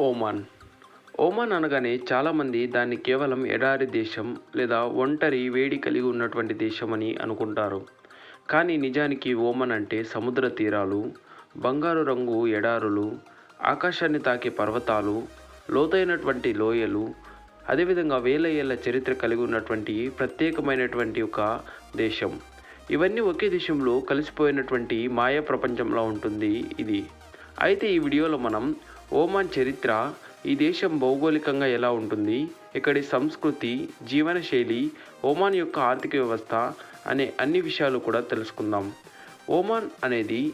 Oman. Oman అనగానే చాలామంది దాన్ని కేవలం ఎడారి దేశం లేదా ఒంటరి వేడి కలిగి ఉన్నటువంటి దేశం అని అనుకుంటారు. కానీ నిజానికి ఓమన్ అంటే సముద్ర తీరాలు బంగారు రంగు ఎడారులు ఆకాశాన్ని తాకే పర్వతాలు లోతైనటువంటి లోయలు అదేవిధంగా వేల ఏళ్ళ చరిత్ర కలిగి ఉన్నటువంటి ప్రత్యేకమైనటువంటి ఒక దేశం. ఇవన్నీ ఒకే దేశంలో కలిసిపోయినటువంటి మాయా ప్రపంచంలో ఉంటుంది ఇది. అయితే ఈ వీడియోలో మనం ఓమాన్ చరిత్ర ఈ దేశం భౌగోళికంగా ఎలా ఉంటుంది? ఇక్కడి సంస్కృతి జీవనశైలి ఓమాన్ యొక్క ఆర్థిక వ్యవస్థ అనే అన్ని విషయాలు కూడా తెలుసుకుందాం. ఓమాన్ అనేది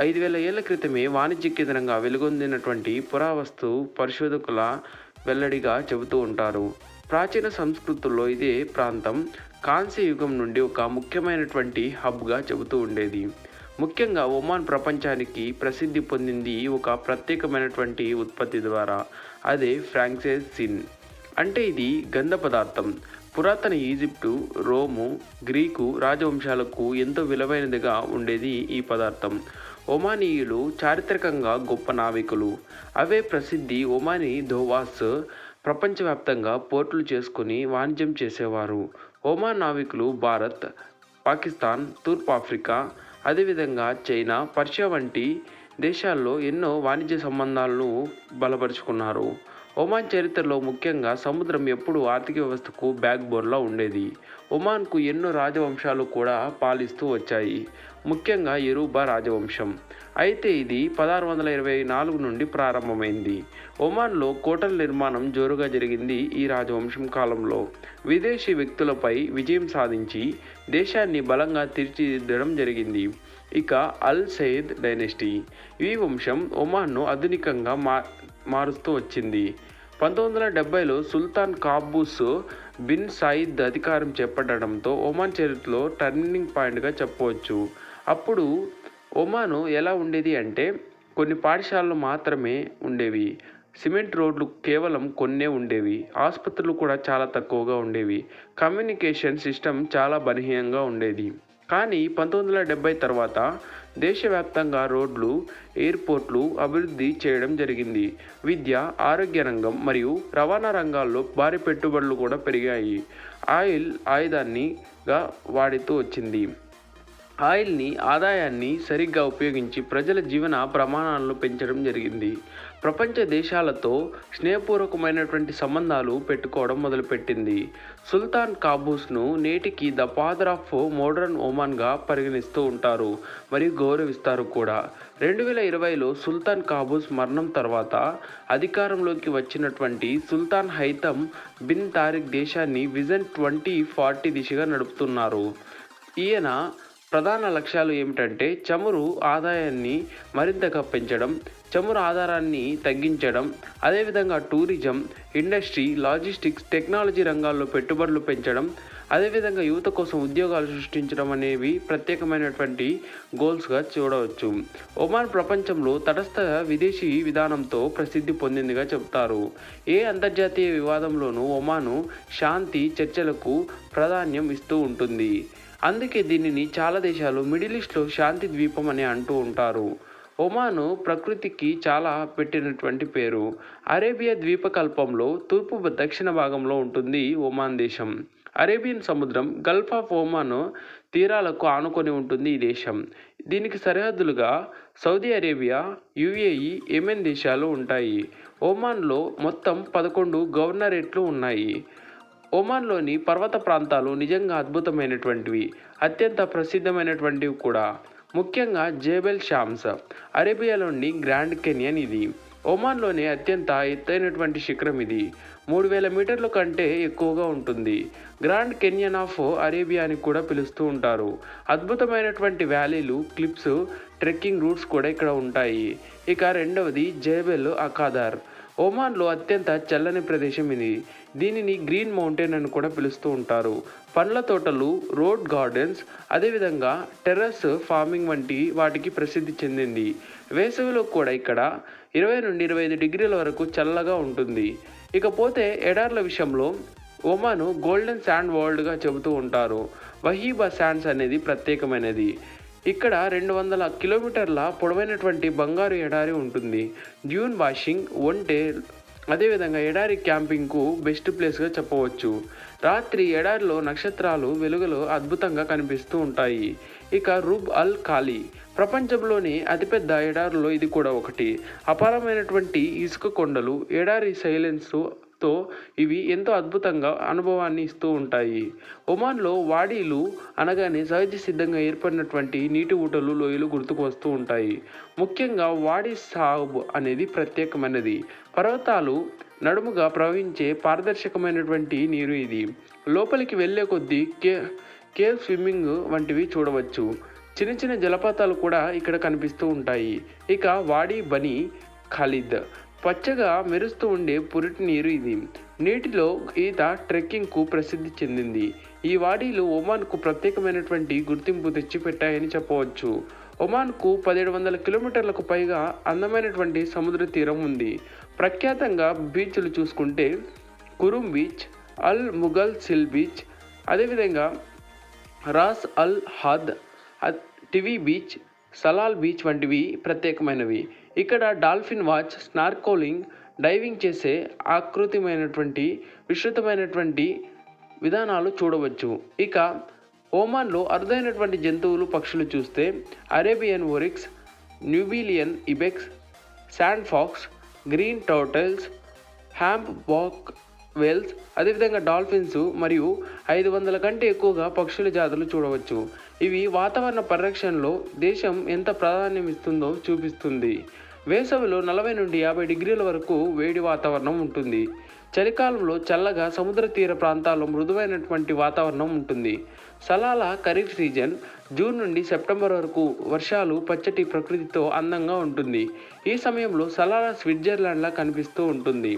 ఐదు వేల ఏళ్ళ క్రితమే వాణిజ్య కేంద్రంగా వెలుగొందినటువంటి పురావస్తు పరిశోధకుల వెల్లడిగా చెబుతూ ఉంటారు. ప్రాచీన సంస్కృతుల్లో ఇదే ప్రాంతం కాంస్య యుగం నుండి ఒక ముఖ్యమైనటువంటి హబ్గా చెబుతూ ఉండేది. ముఖ్యంగా ఒమాన్ ప్రపంచానికి ప్రసిద్ధి పొందింది ఒక ప్రత్యేకమైనటువంటి ఉత్పత్తి ద్వారా. అదే ఫ్రాంక్సెసిన్. అంటే ఇది గంధ పదార్థం. పురాతన ఈజిప్టు రోము గ్రీకు రాజవంశాలకు ఎంతో విలువైనదిగా ఉండేది ఈ పదార్థం. ఒమానీయులు చారిత్రకంగా గొప్ప నావికులు. అవే ప్రసిద్ధి ఒమానీ ధోవాస్ ప్రపంచవ్యాప్తంగా పోర్టులు చేసుకుని వాణిజ్యం చేసేవారు. ఒమాన్ నావికులు భారత్ పాకిస్తాన్ తూర్పు ఆఫ్రికా అదేవిధంగా చైనా పర్షియా వంటి దేశాల్లో ఎన్నో వాణిజ్య సంబంధాలను బలపరుచుకున్నారు. ఒమాన్ చరిత్రలో ముఖ్యంగా సముద్రం ఎప్పుడు ఆర్థిక వ్యవస్థకు బ్యాక్ బోన్లా ఉండేది. ఒమాన్కు ఎన్నో రాజవంశాలు కూడా పాలిస్తూ వచ్చాయి. ముఖ్యంగా ఎరూబా రాజవంశం. అయితే ఇది పదహారు వందల ఇరవై నాలుగు నుండి ప్రారంభమైంది. ఒమాన్లో కోటల నిర్మాణం జోరుగా జరిగింది ఈ రాజవంశం కాలంలో. విదేశీ వ్యక్తులపై విజయం సాధించి దేశాన్ని బలంగా తీర్చిదిద్దడం జరిగింది. ఇక అల్ సయద్ డైనెస్టీ. ఈ వంశం ఒమాన్ను ఆధునికంగా మా మారుస్తూ వచ్చింది. పంతొమ్మిది వందల డెబ్బైలో సుల్తాన్ కాబూస్ బిన్ సాయిద్ అధికారం చేపట్టడంతో ఒమాన్ చరిత్రలో టర్నింగ్ పాయింట్గా చెప్పవచ్చు. అప్పుడు ఒమాను ఎలా ఉండేది అంటే కొన్ని పాఠశాలలు మాత్రమే ఉండేవి. సిమెంట్ రోడ్లు కేవలం కొన్నే ఉండేవి. ఆసుపత్రులు కూడా చాలా తక్కువగా ఉండేవి. కమ్యూనికేషన్ సిస్టమ్ చాలా బలహీనంగా ఉండేది. కానీ పంతొమ్మిది వందల డెబ్బై తర్వాత దేశవ్యాప్తంగా రోడ్లు ఎయిర్పోర్ట్లు అభివృద్ధి చేయడం జరిగింది. విద్య ఆరోగ్య రంగం మరియు రవాణా రంగాల్లో భారీ పెట్టుబడులు కూడా పెరిగాయి. ఆయిల్ ఆయుధాన్నిగా వాడుతూ వచ్చింది. ఆయిల్ని ఆదాయాన్ని సరిగ్గా ఉపయోగించి ప్రజల జీవన ప్రమాణాలను పెంచడం జరిగింది. ప్రపంచ దేశాలతో స్నేహపూర్వకమైనటువంటి సంబంధాలు పెట్టుకోవడం మొదలుపెట్టింది. సుల్తాన్ కాబూస్ను నేటికి ద ఫాదర్ ఆఫ్ మోడర్న్ ఒమాన్గా పరిగణిస్తూ ఉంటారు మరియు గౌరవిస్తారు కూడా. రెండు వేల ఇరవైలో సుల్తాన్ కాబూస్ మరణం తర్వాత అధికారంలోకి వచ్చినటువంటి సుల్తాన్ హైతమ్ బిన్ తారిక్ దేశాన్ని విజన్ ట్వంటీ ఫార్టీ దిశగా నడుపుతున్నారు. ఈయన ప్రధాన లక్ష్యాలు ఏమిటంటే చమురు ఆదాయాన్ని మరింతగా పెంచడం చమురు ఆధారాన్ని తగ్గించడం అదేవిధంగా టూరిజం ఇండస్ట్రీ లాజిస్టిక్స్ టెక్నాలజీ రంగాల్లో పెట్టుబడులు పెంచడం అదేవిధంగా యువత కోసం ఉద్యోగాలు సృష్టించడం అనేవి ప్రత్యేకమైనటువంటి గోల్స్గా చూడవచ్చు. ఒమాన్ ప్రపంచంలో తటస్థ విదేశీ విధానంతో ప్రసిద్ధి పొందిందిగా చెబుతారు ఏ అంతర్జాతీయ వివాదంలోనూ ఒమాను శాంతి చర్చలకు ప్రాధాన్యం ఇస్తూ ఉంటుంది. అందుకే దీనిని చాలా దేశాలు మిడిల్ ఈస్ట్లో శాంతి ద్వీపం అని అంటూ ఉంటారు. ఒమాను ప్రకృతికి చాలా పెట్టినటువంటి పేరు. అరేబియా ద్వీపకల్పంలో తూర్పు దక్షిణ భాగంలో ఉంటుంది ఒమాన్ దేశం. అరేబియన్ సముద్రం గల్ఫ్ ఆఫ్ ఒమాన్ తీరాలకు ఆనుకొని ఉంటుంది ఈ దేశం. దీనికి సరిహద్దులుగా సౌదీ అరేబియా యుఏఈ యెమెన్ దేశాలు ఉంటాయి. ఒమాన్లో మొత్తం పదకొండు గవర్నరేట్లు ఉన్నాయి. ఒమాన్లోని పర్వత ప్రాంతాలు నిజంగా అద్భుతమైనటువంటివి అత్యంత ప్రసిద్ధమైనటువంటివి కూడా. ముఖ్యంగా జేబెల్ షామ్స్. అరేబియాలోని గ్రాండ్ కెనియన్ ఇది. ఒమాన్లోని అత్యంత ఎత్తైనటువంటి శిఖరం ఇది. మూడు వేల మీటర్ల కంటే ఎక్కువగా ఉంటుంది. గ్రాండ్ కెనియన్ ఆఫ్ అరేబియా అని కూడా పిలుస్తూ ఉంటారు. అద్భుతమైనటువంటి వ్యాలీలు క్లిప్స్ ట్రెక్కింగ్ రూట్స్ కూడా ఇక్కడ ఉంటాయి. ఇక రెండవది జేబెల్ అకాదార్. ఒమాన్లో అత్యంత చల్లని ప్రదేశం ఇది. దీనిని గ్రీన్ మౌంటైన్ అని కూడా పిలుస్తూ ఉంటారు. పండ్ల తోటలు రోడ్ గార్డెన్స్ అదేవిధంగా టెర్రస్ ఫార్మింగ్ వంటి వాటికి ప్రసిద్ధి చెందింది. వేసవిలో కూడా ఇక్కడ ఇరవై నుండి ఇరవై ఐదు డిగ్రీల వరకు చల్లగా ఉంటుంది. ఇకపోతే ఎడార్ల విషయంలో ఒమాను గోల్డెన్ శాండ్ వరల్డ్గా చెబుతూ ఉంటారు. వహీబా శాండ్స్ అనేది ప్రత్యేకమైనది. ఇక్కడ రెండు వందల కిలోమీటర్ల పొడవైనటువంటి బంగారు ఎడారి ఉంటుంది. డ్యూన్ వాషింగ్ ఒంటే అదేవిధంగా ఎడారి క్యాంపింగ్కు బెస్ట్ ప్లేస్గా చెప్పవచ్చు. రాత్రి ఎడారిలో నక్షత్రాలు వెలుగులో అద్భుతంగా కనిపిస్తూ ఉంటాయి. ఇక రుబ్ అల్ ఖాళీ ప్రపంచంలోని అతిపెద్ద ఎడారులో ఇది కూడా ఒకటి. అపారమైనటువంటి ఇసుక కొండలు ఎడారి తో ఇవి ఎంతో అద్భుతంగా అనుభవాన్ని ఇస్తూ ఉంటాయి. ఒమాన్లో వాడీలు అనగానే సహజ సిద్ధంగా ఏర్పడినటువంటి నీటి ఊటలు లోయలు గుర్తుకు వస్తూ ఉంటాయి. ముఖ్యంగా వాడి సాబ్ అనేది ప్రత్యేకమైనది. పర్వతాలు నడుముగా ప్రవహించే పారదర్శకమైనటువంటి నీరు ఇది. లోపలికి వెళ్ళే కొద్దీ కే కేవ్ స్విమ్మింగ్ వంటివి చూడవచ్చు. చిన్న చిన్న జలపాతాలు కూడా ఇక్కడ కనిపిస్తూ ఉంటాయి. ఇక వాడి బని ఖాలిద్ పచ్చగా మెరుస్తూ ఉండే పురిటి నీరు ఇది. నీటిలో ఈత ట్రెక్కింగ్కు ప్రసిద్ధి చెందింది. ఈ వాడీలు ఒమాన్కు ప్రత్యేకమైనటువంటి గుర్తింపు తెచ్చిపెట్టాయని చెప్పవచ్చు. ఒమాన్కు పదిహేడు వందల కిలోమీటర్లకు పైగా అందమైనటువంటి సముద్ర తీరం ఉంది. ప్రఖ్యాతంగా బీచ్లు చూసుకుంటే Qurum beach Al Mughsail beach అదేవిధంగా Ras Al Hadd Tiwi beach Salalah beach వంటివి ప్రత్యేకమైనవి. ఇక్కడ డాల్ఫిన్ వాచ్ స్నార్కోలింగ్ డైవింగ్ చేసే ఆకృతిమైనటువంటి విస్తృతమైనటువంటి విధానాలు చూడవచ్చు. ఇక ఓమాన్లో అరుదైనటువంటి జంతువులు పక్షులు చూస్తే Arabian oryx Nubian ibex sand fox green turtles humpback whales అదేవిధంగా డాల్ఫిన్స్ మరియు ఐదు వందల కంటే ఎక్కువగా పక్షుల జాతులు చూడవచ్చు. ఇవి వాతావరణ పరిరక్షణలో దేశం ఎంత ప్రాధాన్యం ఇస్తుందో చూపిస్తుంది. వేసవిలో నలభై నుండి యాభై డిగ్రీల వరకు వేడి వాతావరణం ఉంటుంది. చలికాలంలో చల్లగా సముద్ర తీర ప్రాంతాల్లో మృదువైనటువంటి వాతావరణం ఉంటుంది. సలాల ఖరీఫ్ సీజన్ జూన్ నుండి సెప్టెంబర్ వరకు వర్షాలు పచ్చటి ప్రకృతితో అందంగా ఉంటుంది. ఈ సమయంలో సలాల స్విట్జర్లాండ్లా కనిపిస్తూ ఉంటుంది.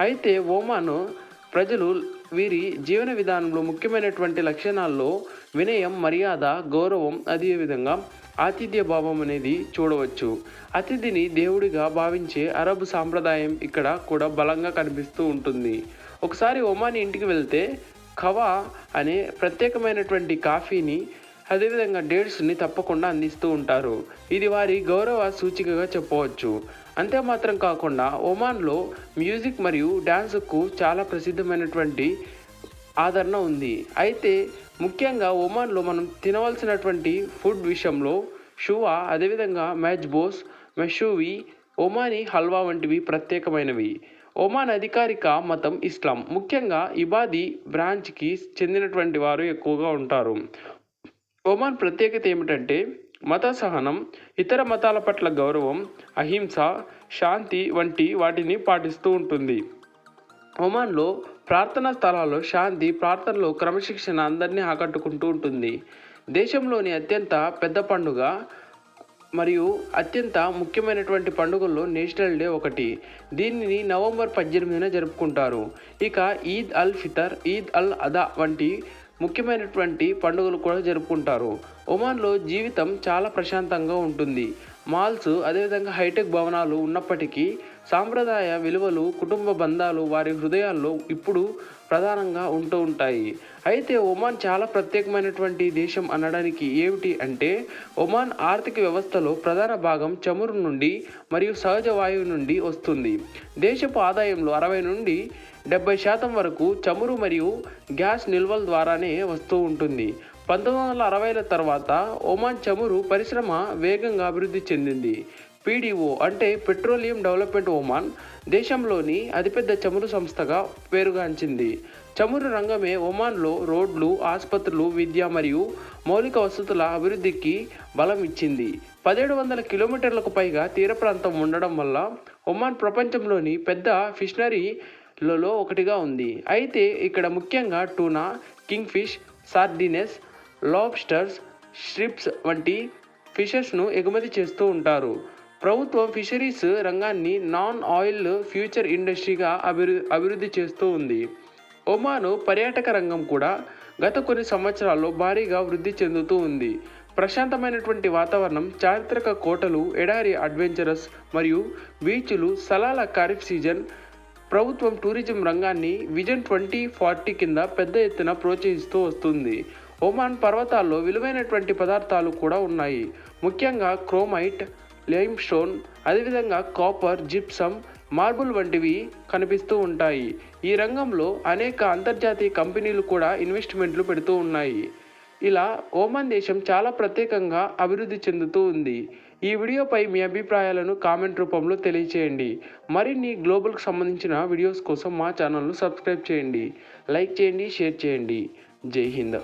అయితే ఓమాను ప్రజలు వీరి జీవన విధానంలో ముఖ్యమైనటువంటి లక్షణాల్లో వినయం మర్యాద గౌరవం అదేవిధంగా ఆతిథ్య భావం అనేది చూడవచ్చు. అతిథిని దేవుడిగా భావించే అరబ్ సాంప్రదాయం ఇక్కడ కూడా బలంగా కనిపిస్తూ ఉంటుంది. ఒకసారి ఒమాని ఇంటికి వెళ్తే ఖవా అనే ప్రత్యేకమైనటువంటి కాఫీని అదేవిధంగా డేట్స్ని తప్పకుండా అందిస్తూ ఉంటారు. ఇది వారి గౌరవ సూచికగా చెప్పవచ్చు. అంతే మాత్రం కాకుండా ఒమాన్లో మ్యూజిక్ మరియు డ్యాన్స్కు చాలా ప్రసిద్ధమైనటువంటి ఆదరణ ఉంది. అయితే ముఖ్యంగా ఒమాన్లో మనం తినవలసినటువంటి ఫుడ్ విషయంలో షువా అదేవిధంగా మ్యాచ్ బోస్ మెషూవి ఒమానీ హల్వా వంటివి ప్రత్యేకమైనవి. ఒమాన్ అధికారిక మతం ఇస్లాం. ముఖ్యంగా ఇబాదీ బ్రాంచ్కి చెందినటువంటి వారు ఎక్కువగా ఉంటారు. ఒమాన్ ప్రత్యేకత ఏమిటంటే మత సహనం ఇతర మతాల పట్ల గౌరవం అహింస శాంతి వంటి వాటిని పాటిస్తూ ఉంటుంది. ఒమాన్లో ప్రార్థనా స్థలాల్లో శాంతి ప్రార్థనలో క్రమశిక్షణ అందరినీ ఆకట్టుకుంటూ ఉంటుంది. దేశంలోని అత్యంత పెద్ద పండుగ మరియు అత్యంత ముఖ్యమైనటువంటి పండుగల్లో నేషనల్ డే ఒకటి. దీనిని నవంబర్ పద్దెనిమిదిన జరుపుకుంటారు. ఇక ఈద్ అల్ ఫితర్ ఈద్ అల్ అదా వంటి ముఖ్యమైనటువంటి పండుగలు కూడా జరుపుకుంటారు. ఒమాన్లో జీవితం చాలా ప్రశాంతంగా ఉంటుంది. మాల్స్ అదేవిధంగా హైటెక్ భవనాలు ఉన్నప్పటికీ సాంప్రదాయ విలువలు కుటుంబ బంధాలు వారి హృదయాల్లో ఇప్పుడు ప్రధానంగా ఉంటూ ఉంటాయి. అయితే ఒమాన్ చాలా ప్రత్యేకమైనటువంటి దేశం అనడానికి ఏమిటి అంటే ఒమాన్ ఆర్థిక వ్యవస్థలో ప్రధాన భాగం చమురు నుండి మరియు సహజ వాయువు నుండి వస్తుంది. దేశపు ఆదాయంలో అరవై నుండి డెబ్బై శాతం వరకు చమురు మరియు గ్యాస్ నిల్వల ద్వారానే వస్తూ ఉంటుంది. పంతొమ్మిది వందల అరవైల తర్వాత ఒమాన్ చమురు పరిశ్రమ వేగంగా అభివృద్ధి చెందింది. పీడిఓ అంటే పెట్రోలియం డెవలప్మెంట్ ఒమాన్ దేశంలోని అతిపెద్ద చమురు సంస్థగా పేరుగాంచింది. చమురు రంగమే ఒమాన్లో రోడ్లు ఆసుపత్రులు విద్య మరియు మౌలిక వసతుల అభివృద్ధికి బలం ఇచ్చింది పదిహేడు వందల కిలోమీటర్లకు పైగా తీర ప్రాంతం ఉండడం వల్ల ఒమాన్ ప్రపంచంలోని పెద్ద ఫిషనరీలలో ఒకటిగా ఉంది. అయితే ఇక్కడ ముఖ్యంగా tuna king fish sardines lobsters strips వంటి ఫిషెస్ను ఎగుమతి చేస్తూ ఉంటారు. ప్రభుత్వం ఫిషరీస్ రంగాన్ని నాన్ ఆయిల్ ఫ్యూచర్ ఇండస్ట్రీగా అభివృ అభివృద్ధి చేస్తూ ఉంది. ఒమాను పర్యాటక రంగం కూడా గత కొన్ని సంవత్సరాల్లో భారీగా వృద్ధి చెందుతూ ఉంది. ప్రశాంతమైనటువంటి వాతావరణం చారిత్రక కోటలు ఎడారి అడ్వెంచరస్ మరియు బీచ్లు సలాల ఖరీఫ్ సీజన్ ప్రభుత్వం టూరిజం రంగాన్ని విజన్ ట్వంటీ ఫార్టీ కింద పెద్ద ఎత్తున ప్రోత్సహిస్తూ వస్తుంది. ఒమాన్ పర్వతాల్లో విలువైనటువంటి పదార్థాలు కూడా ఉన్నాయి. ముఖ్యంగా క్రోమైట్ లైమ్ స్టోన్ అదేవిధంగా కాపర్ జిప్సమ్ మార్బుల్ వంటివి కనిపిస్తూ ఉంటాయి. ఈ రంగంలో అనేక అంతర్జాతీయ కంపెనీలు కూడా ఇన్వెస్ట్మెంట్లు పెడుతూ ఉన్నాయి. ఇలా ఓమాన్ దేశం చాలా ప్రత్యేకంగా అభివృద్ధి చెందుతూ ఉంది. ఈ వీడియోపై మీ అభిప్రాయాలను కామెంట్ రూపంలో తెలియచేయండి. మరిన్ని గ్లోబల్కి సంబంధించిన వీడియోస్ కోసం మా ఛానల్ను సబ్స్క్రైబ్ చేయండి. లైక్ చేయండి షేర్ చేయండి. జై హింద్